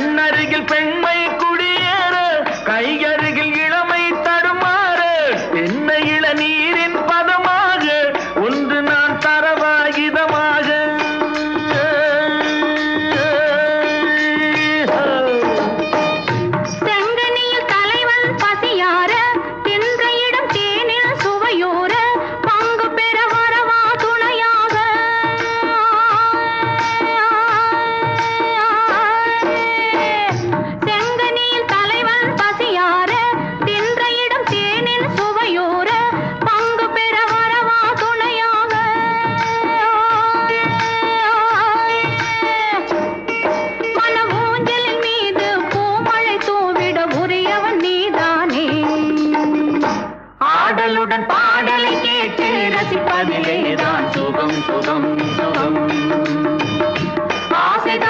கண்ணருகில் பெண்மை ஆடலுடன் பாடலை கேட்டு ரசிப்பதிலே தான் சுகம் சுகம் சுகம்.